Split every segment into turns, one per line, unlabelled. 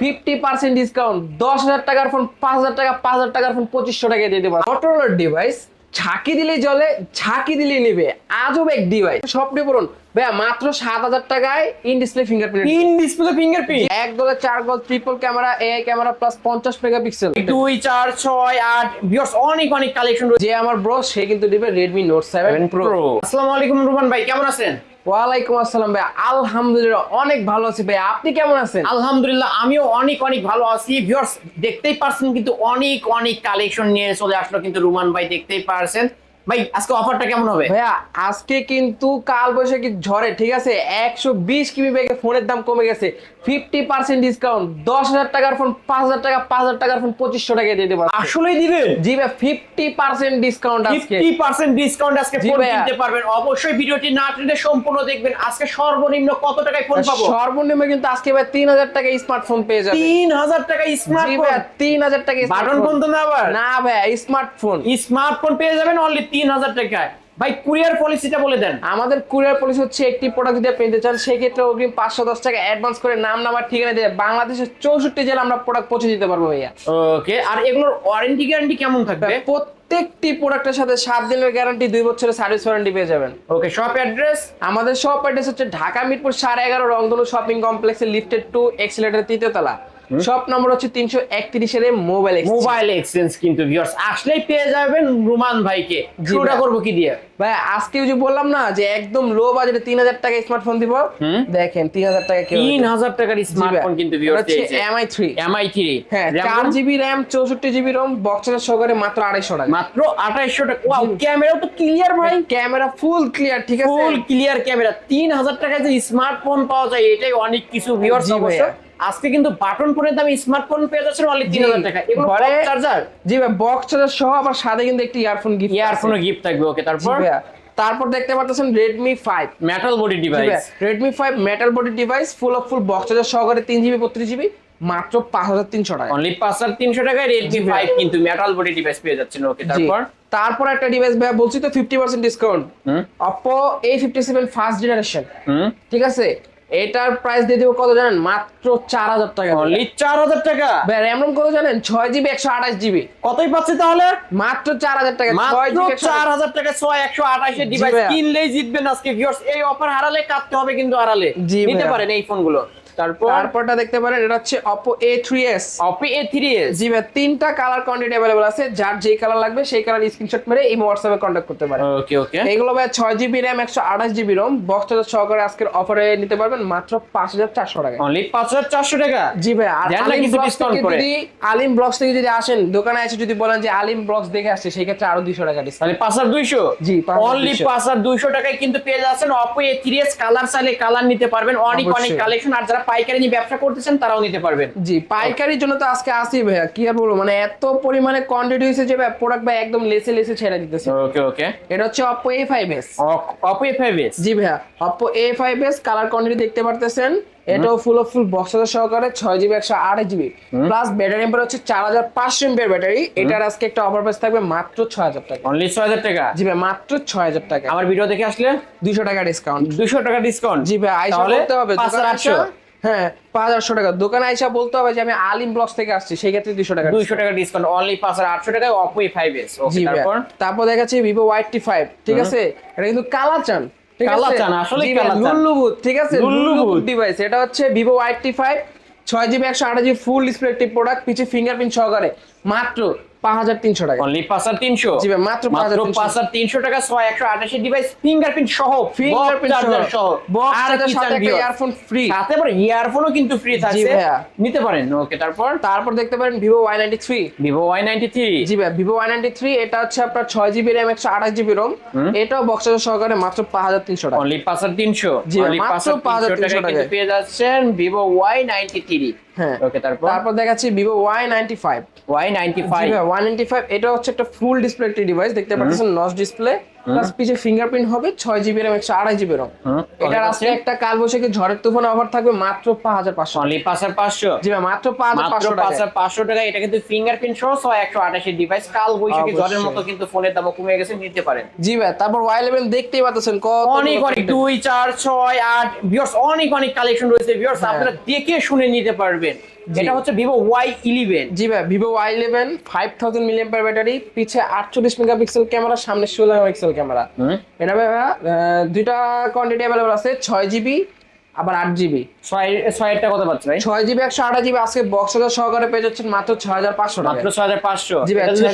Fifty percent discount দশ হাজার টাকার ফোন পাঁচ হাজার টাকা, পাঁচ হাজার টাকার ফোন পঁচিশশো টাকা দিয়ে দেবো মটোরোলার ডিভাইস ঝাঁকি দিলেই জলে ঝাঁকি দিলেই নেবে। আজও এক ডিভাইস স্বপ্নে পড়ুন ভাইয়া মাত্র সাত হাজার টাকায় ইন ডিসপ্লে ফিঙ্গারপ্রিন্ট
তিন ডিসপ্লে ফিঙ্গারপ্রিন্ট
এক গোলে চার গোল triple camera AI camera plus পঞ্চাশ মেগাপিক্সেল
দুই চার ছয় আট অনেক অনেক কালেকশন রয়েছে।
যে আমার ব্রো সে কিন্তু দিবে রেডমি নোট সেভেন প্রো
আসসালামু আলাইকুম রুমান ভাই কেমন আছেন?
ওয়ালাইকুম আসসালাম ভাই আলহামদুলিল্লাহ অনেক ভালো আছি ভাই আপনি কেমন আছেন?
আলহামদুলিল্লাহ আমিও অনেক অনেক ভালো আছি। ভিউয়ার্স দেখতেই পারছেন কিন্তু অনেক অনেক কালেকশন নিয়ে চলে আসলো কিন্তু রুমান ভাই দেখতেই পারছেন। ভাই, আজকে অফারটা কেমন হবে?
ভাইয়া, আজকে কিন্তু কাল বৈশাখী ঝড়ে, ঠিক আছে? একশো বিশ কিমি ব্যাগে ফোনের দাম কমে গেছে। ফিফটি পার্সেন্ট ডিসকাউন্ট দশ হাজার টাকার ফোন পাঁচ হাজার টাকা পাঁচ হাজার টাকার ফোন পঁচিশশো টাকা দিয়ে দেবো
আসলেই দিবেন
জি ভাই ফিফটি পার্সেন্ট ডিসকাউন্ট আজকে।
ফিফটি পার্সেন্ট ডিসকাউন্ট আজকে ফোন কিনতে পারবেন। অবশ্যই ভিডিওটি না টেনে সম্পূর্ণ দেখবেন। আজকে সর্বনিম্ন কত টাকায় ফোন পাবো?
সর্বনিম্ন কিন্তু আজকে ভাই তিন হাজার টাকা স্মার্টফোন পেয়ে যাবে
তিন হাজার টাকা স্মার্টফোন
তিন হাজার টাকা
বাটন ফোন তো না আবার?
না ভাই স্মার্টফোন
স্মার্টফোন পেয়ে যাবেন অনলি তিন হাজার টাকায়। ভাই কুরিয়ার পলিসিটা বলে দেন।
আমাদের কুরিয়ার পলিসি হচ্ছে একটি প্রোডাক্ট যদি আপনি নিতে চান সেক্ষেত্রে অগ্রিম পাঁচশো দশ টাকা অ্যাডভান্স করে নাম নাম্বার ঠিকানা দিয়ে বাংলাদেশের চৌষট্টি জেলা আমরা প্রোডাক্ট পৌঁছে দিতে পারব ভাইয়া।
ওকে আর এগুলোর ওয়ারেন্টি গ্যারান্টি কেমন থাকবে?
প্রত্যেকটি প্রোডাক্টের সাথে সাত দিনের গ্যারান্টি দুই বছরের সার্ভিস ওয়ারেন্টি পেয়ে যাবেন।
ওকে শপ অ্যাড্রেস
আমাদের শপ অ্যাড্রেস হচ্ছে ঢাকা মিরপুর সাড়ে এগারো রংধনু শপিং কমপ্লেক্সের লিফটেড টু এক্সিলেটার তৃতীয় তলা। শপ নম্বর হচ্ছে তিনশো একত্রিশের মোবাইল
মোবাইল এক্সচেঞ্জ কিন্তু ভিউয়ার্স আসলেই পেয়ে যাবেন রুমান ভাইকে। শুরুটা। করব কি দিয়ে?
ভাই আজকে যে বললাম না যে একদম লো বাজেটে তিন হাজার টাকা স্মার্টফোন দিব। দেখেন তিন হাজার টাকা
তিন হাজার টাকার স্মার্টফোন কিন্তু
এমআই থ্রি
এমআই থ্রি
হ্যাঁ চার জিবি র্যাম চৌষট্টি জিবি রোম বক্সের সহকারে মাত্র আড়াইশো টাকা।
মাত্র আঠাইশশো টাকা। ক্যামেরা তো ক্লিয়ার ভাই।
ক্যামেরা ফুল ক্লিয়ার ঠিক আছে?
ফুল ক্লিয়ার ক্যামেরা তিন হাজার টাকায় যে স্মার্টফোন পাওয়া যায় এটাই অনেক কিছু ভিউয়ার্স অবশ্য। আজকে কিন্তু বাটন ফোনের দামে স্মার্টফোন পেয়ে যাচ্ছেন অনলি তিন হাজার টাকা। এগুলো চার্জার
জি ভাই বক্স চার্জার সহ আবার সাথে কিন্তু একটি ইয়ারফোন গিফট
ইয়ারফোনও গিফট থাকবে ওকে তারপর?
তারপর দেখতে পাচ্ছেন Redmi five
metal body device
Redmi five metal body device full of full box charger সহকারে তিন জিবি বত্রিশ জিবি মাত্র পাঁচ হাজার তিনশো টাকা।
অনলি পাঁচ হাজার তিনশো টাকায় রেডমি
জি
ফাইভ কিন্তু মেটাল বডি ডিভাইস পেয়ে যাচ্ছেন ওকে তারপর?
তারপর একটা ডিভাইস ভাই বলছি তো fifty percent discount
hmm.
Oppo A fifty seven first generation ঠিক আছে? এটার প্রাইস দিয়ে দিব কত জানেন? মাত্র চার হাজার টাকা।
অনলি চার হাজার টাকা?
ভাই র্যাম রম কত জানেন? ছয় জিবি একশো আঠাশ জিবি
কতই পাচ্ছে তাহলে?
মাত্র চার হাজার টাকা।
চার হাজার টাকা ছয় একশো আঠাশের ডিভাইস কিনলেই জিতবেন আজকে ভিউয়ার্স এই অফার হারালে কাটতে হবে কিন্তু হারালে। নিতে পারেন এই ফোনগুলো তারপর?
তারপরটা দেখতে পারেন এটা হচ্ছে এ
অপি এ থ্রি এস
জি ভাই তিনটা কালার কোয়ান্টিটি অ্যাভেলেবল আছে যার যেই কালার লাগবে সেই কালার স্ক্রিনশট মেরে এই হোয়াটসঅ্যাপে কন্ট্যাক্ট করতে পারেন।
ওকে ওকে
এইগুলো ভাই ছয় জিবি র্যাম একশো আঠাশ বক্স চার্জার সহকারে আজকের অফারে নিতে পারবেন মাত্র পাঁচ হাজার চারশো টাকা।
অনলি পাঁচ হাজার চারশো টাকা?
জি ভাই আর আলিম ব্লগস থেকে যদি আলিম ব্লগস থেকে যদি আসেন দোকানে এসে যদি বলেন যে আলিম ব্লগস দেখে আসছে সেই ক্ষেত্রে আরও দুইশো টাকা ডিসকাউন্ট
তাহলে পাঁচ হাজার দুইশো?
জি, 5200
অনলি পাঁচ হাজার দুইশো টাকায় কিন্তু পেয়ে যাচ্ছেন এ থ্রি কালার চাইলে কালার নিতে পারবেন অনেক অনেক কালেকশন আর যারা পাইকারি নিয়ে ব্যবসা করতেছেন তারাও নিতে পারবেন।
জি পাইকারির জন্য তো আজকে আসি ভাইয়া কি আর বলব? মানে এত পরিমাণে কোয়ান্টিটি হয়েছে যে প্রোডাক্ট ভাই একদম লেসে লেসে ছেড়ে দিতেছে।
ওকে ওকে
এটা হচ্ছে Oppo A five S
Oppo A five S
জি ভাইয়া Oppo A five S colour quantity দেখতে পারতেছেন। এটাও ফুল অফ ফুল বক্স সহকারে ছয় জিবি একশো আট জিবি প্লাস ব্যাটারি এম্পার হচ্ছে চার হাজার পাঁচশো এমপের ব্যাটারি এটার আজকে একটা অফার প্রাইস থাকবে মাত্র ছয় হাজার টাকা।
অনলি ছয় হাজার টাকা?
জি ভাই মাত্র ছয় হাজার টাকা।
আমার ভিডিও দেখে আসলে?
দুইশো টাকা ডিসকাউন্ট
দুশো টাকা ডিসকাউন্ট
জি ভাই আইসা বলতে হবে
পাঁচ হাজার আটশো।
হ্যাঁ পাঁচ আটশো টাকা। দোকানে আইসা বলতে হবে যে আমি আলিম ব্লগস থেকে আসছি সেই ক্ষেত্রে দুইশো টাকা
দুইশো টাকা ডিসকাউন্ট অনলি পাঁচ হাজার আটশো টাকায় অপো ফাইভ এস
জি ভাই
তারপর?
দেখা যাচ্ছে ভিভো ওয়াই টি ফাইভ ঠিক আছে? এটা কিন্তু কালার চান কালা চান
আসলে।
লুল্লুবুত ঠিক আছে?
লুল্লুবুত।
ডিভাইস এটা হচ্ছে ভিভো ওয়াই টি ফাইভ ছয় জিবি একশো আট জিবি ফুল ডিসপ্লে একটি প্রোডাক্ট পিছিয়ে ফিঙ্গারপ্রিন্ট সহকারে। মাত্র পাঁচ হাজার তিনশো টাকা।
অনলি পাঁচ হাজার তিনশো?
জি ভাই, মাত্র
মাত্র
5300
পাঁচ হাজার তিনশো টাকা ছয় একশো আঠাশি ডিভাইস ফিঙ্গারপ্রিন্ট সহ
ফিঙ্গারপ্রিন্ট
সহ আর কি চান
ইয়ারফোন ফ্রি
সাথে আবার ইয়ারফোনও কিন্তু ফ্রি থাকছে। নিতে পারেন। ওকে তারপর?
তারপর দেখতে পারেন Vivo Y ninety three
Vivo Y ninety three
জি ভাই ভিভো ওয়াই নাইনটি থ্রি এটা হচ্ছে আপনার ছয় জিবি র্যাম একশো আঠাশ জিবি রোম এটাও বক্স চার্জার সহকারে মাত্র পাঁচ হাজার তিনশো টাকা।
অনলি পাঁচ হাজার তিনশো।
জি
অনলি পাঁচ হাজার তিনশো টাকা। পেয়ে যাচ্ছেন ভিভো ওয়াই নাইনটি থ্রি
হ্যাঁ।
ওকে তারপর?
তারপর দেখাচ্ছি Vivo Y ninety five
Y ninety five
one ninety five এটা হচ্ছে একটা ফুল ডিসপ্লে একটি ডিভাইস দেখতে পাচ্ছেন নস ডিসপ্লে প্লাস পিছে ফিঙ্গারপ্রিন্ট হবে ছয় জিবি র্যাম একশো আড়াই জিবি এটার আজকে একটা কালবৈশাখী ঝড়ের তুফান অফার থাকবে মাত্র পাঁচ হাজার পাঁচশো
অনলি পাঁচ হাজার পাঁচশো।
জি ভাই মাত্র পাঁচ হাজার পাঁচশো
পাঁচ
টাকা
হাজার পাঁচশো টাকা এটা কিন্তু ফিঙ্গারপ্রিন্ট সহ ছয় একশো আঠাশি ডিভাইস কাল বৈশাখী ঝড়ের মতো কিন্তু ফোনের দামও কমে গেছে নিতে পারেন।
জি ভাই তারপর ওয়াই দেখতেই পাচ্ছেন কত
অনেক অনেক দুই চার ছয় আট ভিউয়ার্স অনেক অনেক কালেকশন রয়েছে ভিউয়ার্স
হ্যাঁ।
আপনারা দেখে শুনে নিতে পারবেন। এটা হচ্ছে ভিভো ওয়াই ইলেভেন
জি ভাই Vivo Y eleven five thousand million battery পিছে আটচল্লিশ মেগাপিক্সেল ক্যামেরা সামনে ষোলো মেগাপিক্সেল ক্যামেরা এটা ভাই আহ, দুইটা কোয়ান্টিটি অ্যাভেলেবল আছে ছয় জিবি আবার আট জিবি
ছয় ছয়টা কত পাচ্ছ ভাই?
ছয় জিবি একশো আঠাশ জিবি আজকে বক্স সহকারে পেয়ে যাচ্ছেন মাত্র ছয় হাজার পাঁচশো টাকা
মাত্র ছয় হাজার পাঁচশো।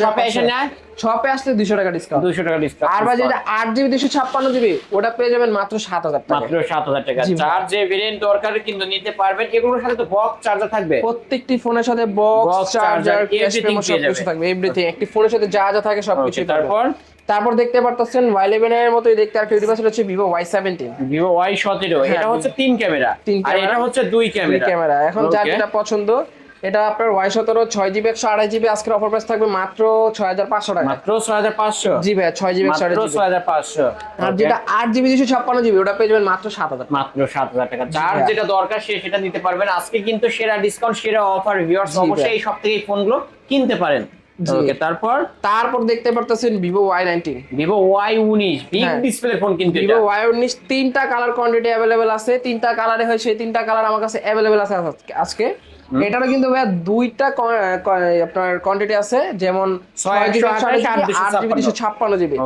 শপে এসে নেয়?
শপে আসলে দুশো টাকা ডিসকাউন্ট
দুশো টাকা ডিসকাউন্ট
আর যেটা আট জিবি দুশো ছাপ্পান্ন জিবি ওটা পেয়ে যাবেন মাত্র সাত হাজার টাকা
মাত্র সাত হাজার টাকা। চার যে ভেরিয়েন্ট দরকার কিন্তু নিতে পারবেন এগুলোর সাথে তো বক্স চার্জার থাকবে।
প্রত্যেকটি ফোনের সাথে বক্স চার্জার
যাবে।
থাকবে এভরিথিং একটি ফোনের সাথে যা যা থাকে সবকিছু
তারপর?
তারপর দেখতে পারতেছেন ওয়াই ইলেভেন এর মতোই দেখতে একটা ডিভাইস হচ্ছে Vivo Y seventeen
Vivo Y সতেরো
হ্যাঁ,
এটা হচ্ছে তিন ক্যামেরা।
তিন
আর এটা হচ্ছে দুই ক্যামেরা।
ক্যামেরা। এখন যার যেটা পছন্দ এটা আপনার ওয়াই সতেরো ছয় জিবি একশো আড়াই জিবি আজকের অফার প্রাইস থাকবে মাত্র ছয় হাজার পাঁচশো টাকা।
মাত্র ছয় হাজার পাঁচশো?
জি ভাই ছয় জিবি একশো
ছয় হাজার পাঁচশো।
আর যেটা আট জিবি দুশো ছাপ্পান্ন জিবি ওটা পেয়ে যাবেন মাত্র সাত হাজার
মাত্র সাত হাজার টাকা। যার যেটা দরকার সে সেটা নিতে পারবেন। আজকে কিন্তু সেরা ডিসকাউন্ট সেরা অফার ভিউয়ার্স অবশ্যই এই সব থেকে এই ফোনগুলো কিনতে পারেন। ওকে তারপর?
তারপর দেখতে পারতেছেন Vivo Y nineteen
Vivo Y উনিশ বিগ। ডিসপ্লে ফোন কিন্তু
ভিভো ওয়াই উনিশ তিনটা কালার কোয়ান্টিটি অ্যাভেলেবেল আছে। তিনটা কালারে হয় সেই তিনটা কালার আমার কাছে অ্যাভেলেবেল আছে আজকে- এটারও কিন্তু ভাইয়া দুইটা আপনার কোয়ান্টিটি আছে যেমন ছাপ্পান্ন। জিবি।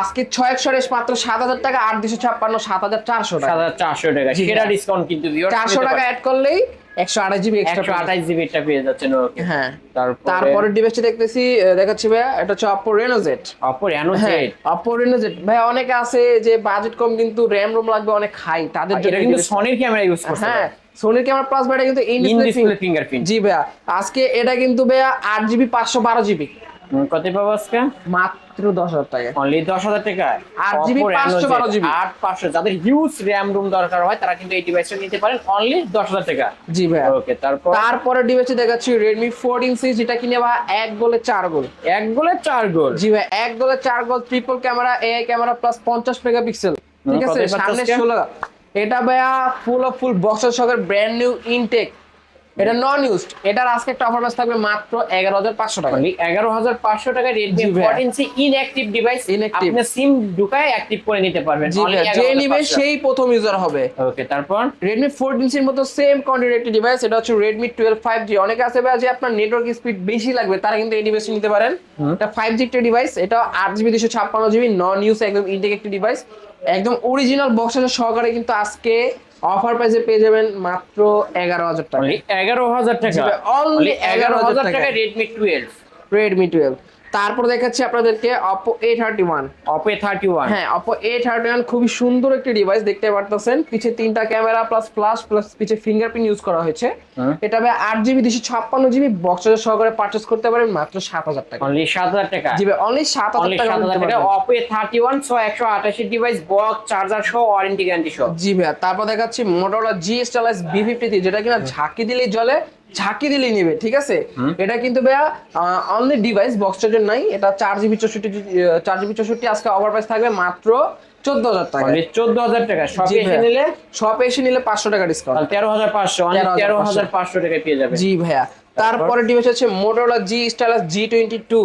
আজকে ছয় একশো মাত্র সাত হাজার টাকা আট দুশো ছাপ্পান্ন সাত হাজার চারশো টাকা।
চারশো টাকা। ডিসকাউন্ট কিন্তু
চারশো টাকা অ্যাড করলেই একশো আঠাশ জিবি
একশো আঠাশ জিবিটা পেয়ে যাচ্ছেন ওকে
হ্যাঁ।
তারপরে
তারপরে দেখতেছি দেখাচ্ছি ভাইয়া এটা হচ্ছে অপো হ্যাঁ
জেড
অপো রেনোজেট ভাই অনেকে আছে যে বাজেট কম কিন্তু র্যাম রোম লাগবে অনেক হাই তাদের জন্য
কিন্তু সনির ক্যামেরা ইউজ
হ্যাঁ সোনির ক্যামেরা প্লাস ভাইটা কিন্তু ইন
ডিসপ্লে
ডিসপ্লে
ফিঙ্গারপ্রিন্ট
জি ভাইয়া আজকে এটা কিন্তু ভাইয়া আট জিবি পাঁচশো বারো জিবি।
কত পাবো আজকে?
মাত্র দশ হাজার টাকা।
অনলি দশ হাজার টাকা?
আট GB, পাঁচশো বারো GB
আট পাঁচশো যাদের হিউজ র্যাম রুম দরকার হয় তারা কিন্তু এই ডিভাইসটা নিতে পারেন অনলি দশ হাজার টাকা।
জি ভাইয়া।
ওকে তারপর?
তারপরে ডিভাইসে দেখাচ্ছি রেডমি ফোরটিন সি যেটা কিনে বা এক গোলে চার গোল।
এক গোলে চার গোল?
জি ভাই এক গোলে চার গোল triple camera AI camera plus পঞ্চাশ মেগাপিক্সেল ঠিক আছে? সামনে ষোলো। এটা ভাইয়া ফুল অফ ফুল বক্সের সকের ব্র্যান্ড নিউ ইনটেক এটা নন ইউজড এটার আজকে একটা অফার থাকবে মাত্র এগারো হাজার পাঁচশো টাকা।
এগারো হাজার পাঁচশো টাকা Redmi. Fourteen C inactive device. আপনি সিম ঢুকায় অ্যাক্টিভ করে নিতে পারবেন।
যে নিবে সেই প্রথম ইউজার হবে।
ওকে তারপর?
রেডমি ফোরটিন সির মতো সেম কোয়ান্টিটি একটি ডিভাইস এটা হচ্ছে রেডমি টুয়েলভ ফাইভ জি অনেকে আছে যে আপনার নেটওয়ার্ক স্পিড বেশি লাগবে তারা কিন্তু এই ডিভাইসটি নিতে পারেন। এটা ফাইভ জি একটা ডিভাইস এটা আট জিবি দুশো ছাপ্পান্ন জিবি নন ইউজ একদম ইনটেক একটি ডিভাইস একদম অরিজিনাল বক্সের সহকারে কিন্তু আজকে অফার প্রাইসে পেয়ে যাবেন মাত্র এগারো হাজার টাকা।
অনলি এগারো হাজার টাকা। অনলি এগারো হাজার
11,000
টাকা
টাকা।
রেডমি টুয়েলভ
রেডমি টুয়েলভ তারপর দেখাচ্ছি আপনাদেরকে Oppo A thirty one
Oppo thirty one
হ্যাঁ অপো এ থার্টি ওয়ান খুবই সুন্দর একটি ডিভাইস দেখতে পারতেছেন। পিছে তিনটা ক্যামেরা প্লাস ফ্লাশ প্লাস পিছে ফিঙ্গারপ্রিন্ট ইউজ করা হয়েছে। এটা ভাই আট জিবি দুশো ছাপ্পান্ন জিবি বক্সের সহকারে পারচেস করতে পারেন মাত্র সাত হাজার টাকা।
অনলি সাত হাজার টাকা।
জি অনলি সাত হাজার টাকা।
টাকা
পারবেন।
থার্টি ওয়ান ছয় একশো আঠাশি ডিভাইস বক্স চার্জার সহ ওয়ারেন্টি গ্যারান্টি সহ।
জি ভাই তারপর দেখাচ্ছি Motorola G stylus B fifty যেটা কিনা ঝাঁকি দিলেই জলে ঝাঁকি দিলেই নিবে ঠিক আছে? এটা কিন্তু ভাইয়া অনলি ডিভাইস বক্স চার্জার নাই। এটা চার জিবি চৌষট্টি চার জিবি চৌষট্টি আজকে ওভার প্রাইস থাকবে মাত্র চোদ্দ হাজার টাকা।
চোদ্দ হাজার টাকা। সব এসে নিলে?
শপে এসে নিলে পাঁচশো টাকা ডিসকাউন্ট
তেরো হাজার পাঁচশো তেরো হাজার পাঁচশো। টাকায় পেয়ে যাবে।
জি ভাইয়া। তারপরে ডিভাইস হচ্ছে Motorola G stylus G twenty two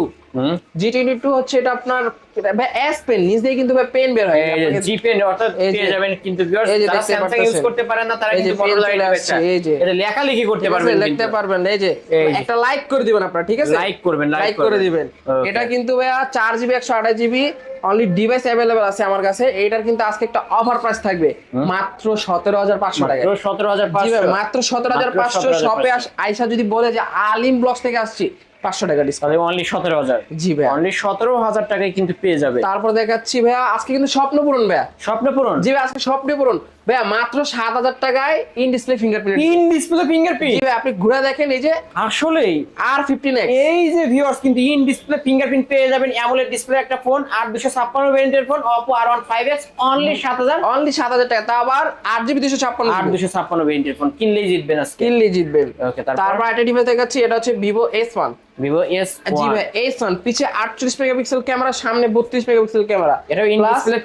G twenty two হচ্ছে এটা আপনার ভাই এস পেন নিজ দিয়ে কিন্তু ভাই পেন বের হয়।
এই যে
আপনাকে-
জি পেন অর্থাৎ পেয়ে যাবেন কিন্তু viewers, যারা স্যামসাং ইউজ করতে পারেন না তারা কিন্তু
pen
Motorola
চলে
device টা-
আসছে, এই যে।
এটা লেখালেখি করতে পারবেন
লিখতে
কিন্তু।
পারবেন এই যে। একটা লাইক করে দিবেন আপনারা ঠিক আছে?
Like করবেন,
লাইক করে দিবেন। এটা কিন্তু ভাইয়া চার জিবি একশো আঠাশ জিবি অনলি ডিভাইস আছে আমার কাছে। এইটার কিন্তু আজকে একটা অফার প্রাইস থাকবে। মাত্র সতেরো হাজার পাঁচশো টাকা
মাত্র সতেরো হাজার
জি ভাই,
পাঁচশো।
মাত্র সতেরো হাজার পাঁচশো
17,500
শপে আইসা যদি বলে যে আলিম ব্লগস থেকে আসছি পাঁচশো টাকা ডিসকাউন্ট
অনলি সতেরো হাজার।
জি ভাইয়া।
অনলি সতেরো হাজার টাকায় কিন্তু পেয়ে যাবে।
তারপর দেখাচ্ছি ভাইয়া আজকে কিন্তু স্বপ্ন পূরণ ভাইয়া।
স্বপ্ন পূরণ?
জি ভাই আজকে স্বপ্ন পূরণ। ভাইয়া মাত্র সাত হাজার টাকায় in display fingerprint
in display fingerprint
ভাই আপনি ঘুরে দেখেন এই যে
আসলেই।
আর ফিফটিন
এই যে ভিউয়ার্স কিন্তু ইন ডিসপ্লে ফিঙ্গারপ্রিন্ট পেয়ে যাবেন অ্যামোলেড ডিসপ্লে একটা ফোন আর দুশো ছাপ্পান্ন ভ্যারিয়েন্টের phone Oppo R one five X only সাত হাজার।
অনলি সাত হাজার টাকা তা আবার আট জিবি দুশো ছাপ্পান্ন
আর দুশো ছাপ্পান্ন ফোন কিনলেই জিতবেন আজকে।
কিনলে জিতবেন।
ওকে তারপর?
একটা ডিভাইস দেখাচ্ছি এটা হচ্ছে Vivo S one
Vivo S
জি ভাই এস ওয়ান পিছে আটচল্লিশ মেগাপিক্সেল ক্যামেরা সামনে বত্রিশ মেগাপিক্সেল ক্যামেরা।
এটা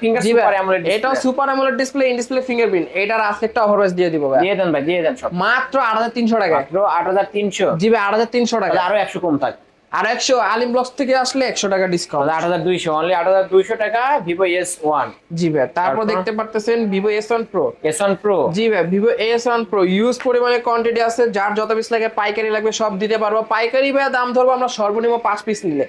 finger super AMOLED display।
এটাও super AMOLED display in display fingerprint এটার আজকে একটা অফার দিয়ে দিব ভাই।
দিয়ে দেন ভাই দিয়ে দেন সব।
মাত্র আট হাজার তিনশো টাকা
মাত্র আট হাজার তিনশো।
জি ভাই আট হাজার তিনশো টাকা
আরও একশো কম থাক।
আর একশো আলিম ব্লগস থেকে আসলে একশো টাকা ডিসকাউন্ট
আট হাজার দুইশো অনলি আট হাজার দুইশো টাকা ভিভো এস ওয়ান।
জি ভাই তারপর? দেখতে পারতেছেন Vivo S one pro
S one pro
জি ভাই Vivo S one pro use পরিমাণে কোয়ান্টিটি আছে যার যত পিস লাগে পাইকারি লাগবে সব দিতে পারব। পাইকারি ভাই দাম ধরবো আমরা সর্বনিম্ন পাঁচ পিস নিলে।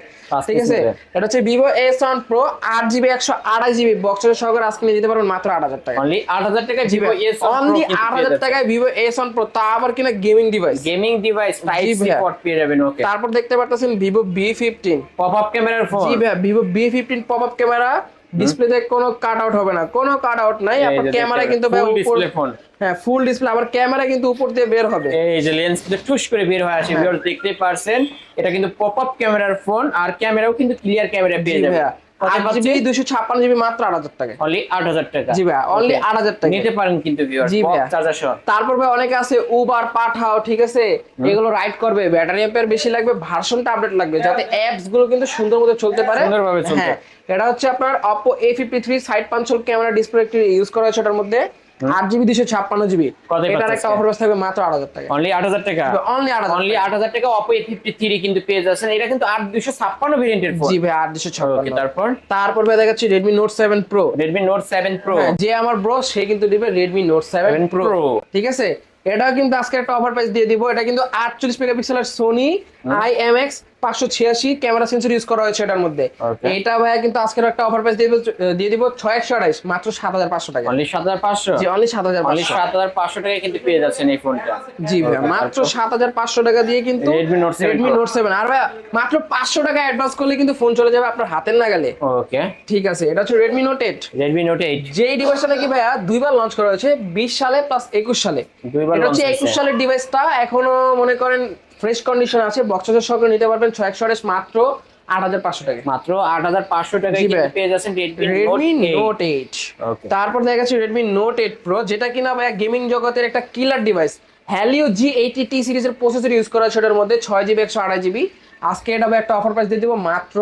ঠিক আছে? এটা হচ্ছে ভিভো এস ওয়ান প্রো আট জিবি একশো আড়াই জিবি বক্সের সহকারে আজকে নিয়ে দিতে পারবেন মাত্র আট হাজার টাকা।
অনলি আট হাজার টাকা ভিভো এস
অনলি আট হাজার টাকায় ভিভো এস ওয়ান প্রো তা আবার কিনা gaming device
gaming device type C. Port পেয়ে যাবেন ওকে
তারপর দেখতে পারতেছেন Vivo V fifteen
pop up ক্যামেরার ফোন
জি ভাই Vivo V fifteen pop up camera ডিসপ্লেতে কোনো কাট আউট হবে না। কোনো কাট আউট নাই আপনার ক্যামেরা কিন্তু ভাই
ডিসপ্লে ফোন
হ্যাঁ ফুল ডিসপ্লে আবার ক্যামেরা কিন্তু উপর দিয়ে বের হবে।
এই যে লেন্স কিন্তু টুস করে বের হয়ে আসে
হ্যাঁ।
ভিউয়ার দেখতেই পারছেন এটা কিন্তু পপ আপ ক্যামেরার ফোন আর ক্যামেরাও কিন্তু ক্লিয়ার ক্যামেরা
বের
পেয়ে যাবেন
ভাইয়া জিবি দুশো ছাপ্পান্ন জিবি মাত্র আট হাজার টাকা।
অনলি আট হাজার টাকা।
জি ভাইয়া, only 8,000 টাকা।
নিতে পারেন কিন্তু ভিউয়ার
জি
চার্জার সহ।
তারপর ভাই অনেকে আছে উবার পাঠাও ঠিক আছে? এগুলো রাইড করবে ব্যাটারি এম্পিয়ার বেশি লাগবে ভার্সনটা আপডেট লাগবে যাতে অ্যাপসগুলো কিন্তু সুন্দর মতো চলতে পারে।
সুন্দরভাবে চলতে।
এটা হচ্ছে আপনার Oppo A53 side punch hole camera display use করা হয়েছে ওটার মধ্যে। আট জিবি দুশো ছাপ্পান্ন জিবি। এটার একটা অফার থাকবে মাত্র আট হাজার টাকা।
অনলি আট হাজার টাকা?
অনলি আট হাজার
অনলি আট হাজার টাকা অপো ফিফটি থ্রি কিন্তু পেয়ে যাচ্ছেন। এটা কিন্তু আট দুশো ছাপ্পান্ন ভেরিয়েন্টের ফোন
জি ভাই আট দুশো ছাপ্পান্ন।
তারপর?
তারপর ভাই দেখাচ্ছি Redmi note seven pro
Redmi note seven pro
যে আমার ব্রো সে কিন্তু দিবে রেডমি নোট সেভেন
7
প্রো ঠিক আছে? এটাও কিন্তু আজকে একটা অফার প্রাইস দিয়ে দিব। এটা কিন্তু আটচল্লিশ মেগাপিক্সেলের সোনি আই এম এক্স পাঁচশো ছিয়াশি ক্যামেরা সেন্সর ইউজ করা হয়েছে এটার মধ্যে। এটা ভাইয়া কিন্তু আজকের একটা অফার প্রাইস দিয়ে দিব ছয় একশো আড়াইশ মাত্র সাত হাজার পাঁচশো টাকা।
অনলি সাত হাজার পাঁচশো?
জি অনলি সাত হাজার
অনলি সাত হাজার পাঁচশো টাকা কিন্তু পেয়ে যাচ্ছেন এই ফোনটা
জি ভাইয়া মাত্র সাত হাজার পাঁচশো টাকা দিয়ে কিন্তু
Note 7
রেডমি নোট সেভেন আর ভাইয়া মাত্র পাঁচশো টাকা অ্যাডভান্স করলে কিন্তু ফোন চলে যাবে আপনার হাতের নাগালে।
ওকে
ঠিক আছে এটা হচ্ছে Redmi note eight
Redmi note eight
যেই ডিভাইসটা নাকি ভাইয়া দুইবার লঞ্চ করা হয়েছে বিশ সালে প্লাস একুশ সালে।
দুইবার
এটা হচ্ছে একুশ। সালের ডিভাইসটা এখনও মনে করেন ফ্রেশ কন্ডিশন আছে বক্সের সহকারে নিতে পারবেন ছয় একশো মাত্র আট হাজার পাঁচশো টাকা।
মাত্র আট হাজার পাঁচশো টাকায়
ভাই।
পেয়ে যাচ্ছেন রেডমি নোট
এইট তারপর দেখা গেছে রেডমি নোট এইট প্রো যেটা কিনা ভাইয়া গেমিং জগতের একটা কিলার ডিভাইস হ্যালিও জি এইটি টি সিরিজের প্রসেসর ইউজ করা আছে ওটার মধ্যে ছয় জিবি একশো আড়াই জিবি আজকে এটা ভাই একটা অফার প্রাইস দিয়ে দিব মাত্র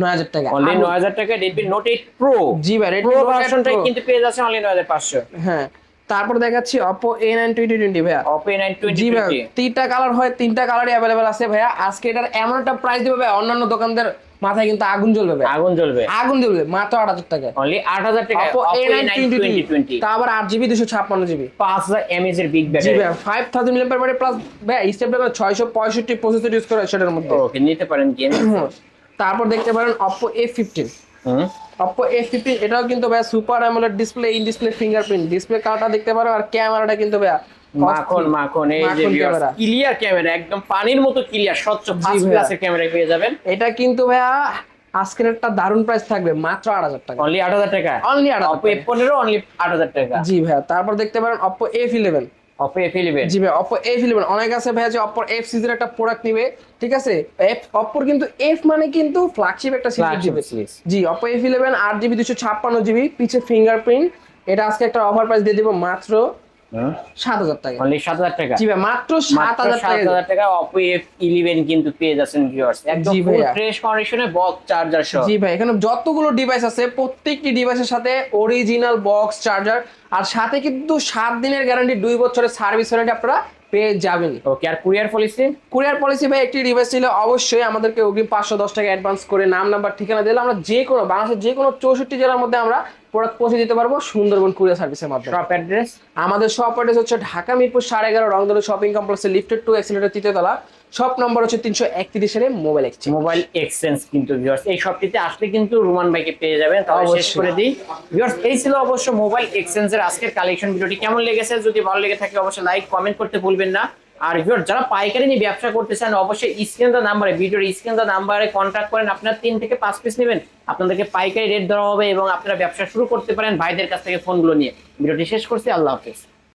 নয় হাজার টাকা।
অনলি নয় হাজার টাকা রেডমি নোট এইট প্রো
জি ভাই রেডমি নোট এইট প্রো
কিন্তু পেয়ে যাচ্ছেন অনলি নয় হাজার পাঁচশো।
হ্যাঁ। তারপর দেখাচ্ছি Oppo A nine twenty twenty ভাইয়া।
অপো এ নাইন টোয়েন্টি
জি ভাই তিনটা কালার হয় তিনটা কালারই অ্যাভেলেবেল আছে ভাইয়া। আজকে এটার এমন একটা প্রাইস দেবে ভাই অন্যান্য দোকানদের মাথায় কিন্তু আগুন জ্বলবে ভাই
আগুন জ্বলবে।
আগুন জ্বলবে মাত্র আট হাজার টাকা
অনলি আট হাজার টাকা
Oppo
Oppo
A
A
nine
nine
twenty
twenty twenty
তা আবার আট জিবি দুশো ছাপ্পান্ন জিবি
পাঁচ হাজার এমএজ এর বিগ
জি
ব্যাটারি
ভাই five thousand million per plus ভাই ড্রাগন ছয়শো পঁয়ষট্টি প্রসেসর ইউজ করা সেটার মধ্যে।
ওকে নিতে পারেন গেম।
তারপর দেখতে পারেন Oppo A fifteen Oppo A এটাও কিন্তু ভাই super AMOLED display in display fingerprint display কার্ডটা দেখতে পারো আর ক্যামেরাটা কিন্তু ভাই
মাখন মাখন এই যে ক্লিয়ার ক্যামেরা একদম পানির মতো ক্লিয়ার স্বচ্ছ ফার্স্ট ক্লাসের ক্যামেরা পেয়ে যাবেন।
এটা কিন্তু ভাইয়া আজকের একটা দারুণ প্রাইস থাকবে মাত্র আট হাজার টাকা।
অনলি আট হাজার টাকা?
অনলি আট
এফ পনেরো অনলি আট হাজার টাকা।
জি ভাইয়া তারপর দেখতে পারেন Oppo F eleven
Oppo F eleven
জি ভাই অপো এফ ইলেভেন অনেক আছে ভাই যে অপোর এফ সিরিজের একটা প্রোডাক্ট নিবে ঠিক আছে? এফ অপোর কিন্তু এফ মানে কিন্তু ফ্ল্যাগশিপ একটা সিরিজ। জি অপো এফ ইলেভেন আট জিবি দুশো ছাপ্পান্ন জিবি পিছে ফিঙ্গারপ্রিন্ট এটা আজকে একটা অফার প্রাইস দিয়ে দিব মাত্র সাত হাজার টাকা।
অনলি সাত হাজার টাকা।
জি ভাই মাত্র সাত হাজার টাকা।
হাজার টাকা অপো এফ ইলেভেন কিন্তু পেয়ে যাচ্ছেন ভিউয়ার্স একদম
জি
ফ্রেশ কন্ডিশনে বক্স চার্জার সহ।
জি ভাই এখানে যতগুলো ডিভাইস আছে প্রত্যেকটি ডিভাইসের সাথে অরিজিনাল বক্স চার্জার আর সাথে কিন্তু সাত দিনের গ্যারান্টি দুই বছরের সার্ভিস ওয়ারেন্টি আপনারা পেয়ে যাবেন।
ওকে আর কুরিয়ার পলিসি
কুরিয়ার পলিসি ভাই একটি রিভার্স নিলে অবশ্যই আমাদেরকে অগ্রিম পাঁচশো দশ টাকা অ্যাডভান্স করে নাম নাম্বার ঠিকানা দিলে আমরা যে কোনো বাংলাদেশের যে কোনো চৌষট্টি জেলার মধ্যে আমরা প্রোডাক্ট পৌঁছে দিতে পারব সুন্দরবন কুরিয়ার সার্ভিসের মাধ্যমে।
শপ অ্যাড্রেস
আমাদের শপ অ্যাড্রেস হচ্ছে ঢাকা মিরপুর সাড়ে এগারো রংদলী শপিং কমপ্লেক্সের লিফটেড টু এক্সিলেটার তৃতীয় শপ নম্বর হচ্ছে তিনশো একত্রিশের মোবাইল এক্সচেঞ্জ
মোবাইল এক্সচেঞ্জ কিন্তু ভিউয়ার্স এই শপটিতে আসলে কিন্তু রুমান ভাইকে পেয়ে যাবেন তাহলে শেষ করে দিই। ভিউয়ার্স এই ছিল অবশ্য মোবাইল এক্সচেঞ্জের আজকের কালেকশন ভিডিওটি। কেমন লেগেছে? যদি ভালো লেগে থাকে অবশ্যই লাইক কমেন্ট করতে ভুলবেন না। আর ভিউয়ার যারা পাইকারি নিয়ে ব্যবসা করতে চান অবশ্যই স্ক্রিন দা নাম্বারে ভিডিওর স্ক্রিন দা নাম্বারে কন্ট্যাক্ট করেন। আপনার তিন থেকে পাঁচ পিস নেবেন। আপনাদেরকে পাইকারি রেট দেওয়া হবে এবং আপনারা ব্যবসা শুরু করতে পারেন ভাইদের কাছ থেকে ফোনগুলো নিয়ে। ভিডিওটি শেষ করছি আল্লাহ হাফেজ।